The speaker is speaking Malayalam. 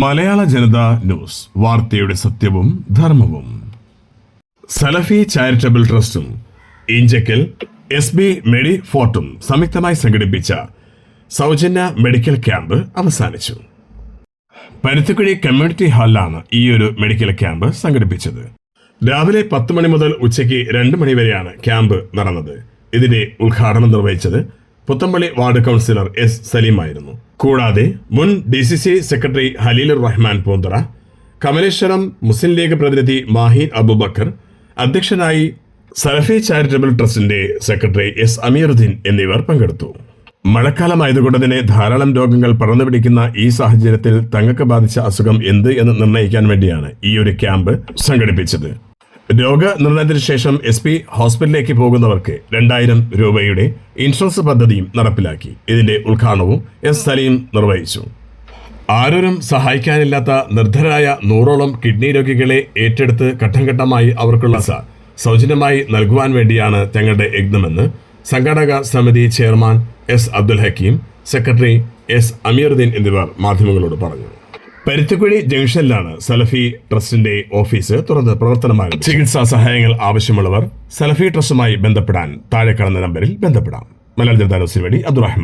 മലയാള ജനത ന്യൂസ്. വാർത്തയുടെ സത്യവും ധർമ്മവും. സലഫി ചാരിറ്റബിൾ ട്രസ്റ്റും ഇഞ്ചക്കൽ എസ് ബി മെഡി ഫോർട്ടും സംയുക്തമായി സംഘടിപ്പിച്ച സൗജന്യ മെഡിക്കൽ ക്യാമ്പ് അവസാനിച്ചു. പരുത്തുക്കുഴി കമ്മ്യൂണിറ്റി ഹാളിലാണ് ഈ ഒരു മെഡിക്കൽ ക്യാമ്പ് സംഘടിപ്പിച്ചത്. രാവിലെ പത്ത് മണി മുതൽ ഉച്ചയ്ക്ക് രണ്ട് മണി വരെയാണ് ക്യാമ്പ് നടന്നത്. ഇതിന്റെ ഉദ്ഘാടനം നിർവഹിച്ചത് പുത്തമ്പള്ളി വാർഡ് കൗൺസിലർ എസ് സലീമായിരുന്നു കൂടാതെ മുൻ D C C secretary Haleelur Rahman Poonthura Kamaleswaram Muslim League പ്രതിനിധി മാഹീൻ അബുബക്കർ അധ്യക്ഷനായി സലഫി ചാരിറ്റബിൾ ട്രസ്റ്റിന്റെ സെക്രട്ടറി എസ് അമീറുദ്ദീൻ എന്നിവർ പങ്കെടുത്തു. മഴക്കാലമായതുകൊണ്ട് തന്നെ ധാരാളം രോഗങ്ങൾ പടർന്നു പിടിക്കുന്ന ഈ സാഹചര്യത്തിൽ തങ്ങൾക്ക് ബാധിച്ച അസുഖം എന്ത് എന്ന് നിർണയിക്കാൻ വേണ്ടിയാണ് ഈ ഒരു ക്യാമ്പ് സംഘടിപ്പിച്ചത്. രോഗനിർണയത്തിന് ശേഷം എസ് പി ഹോസ്പിറ്റലിലേക്ക് പോകുന്നവർക്ക് രണ്ടായിരം രൂപയുടെ ഇൻഷുറൻസ് പദ്ധതിയും നടപ്പിലാക്കി. ഇതിന്റെ ഉദ്ഘാടനവും എസ് സലീം നിർവഹിച്ചു. ആരോരും സഹായിക്കാനില്ലാത്ത നിർദ്ധരായ നൂറോളം കിഡ്നി രോഗികളെ ഏറ്റെടുത്ത് ഘട്ടംഘട്ടമായി അവർക്കുള്ള സൗജന്യമായി നൽകുവാൻ വേണ്ടിയാണ് തങ്ങളുടെ യജ്ഞമെന്ന് സംഘാടക സമിതി chairman S Abdul Hakeem secretary S Ameeruddeen എന്നിവർ മാധ്യമങ്ങളോട് പറഞ്ഞു. പരുത്തിക്കുഴി ജംഗ്ഷനിലാണ് സലഫി ട്രസ്റ്റിന്റെ ഓഫീസ് തുറന്ന് പ്രവർത്തനം ആരംഭിച്ചത്. ചികിത്സാ സഹായങ്ങൾ ആവശ്യമുള്ളവർ സലഫി ട്രസ്റ്റുമായി ബന്ധപ്പെടാൻ താഴെ കാണുന്ന നമ്പറിൽ ബന്ധപ്പെടാം മലയാള ജനതാ ന്യൂസിന് വേണ്ടി അബ്ദുറഹ്മാൻ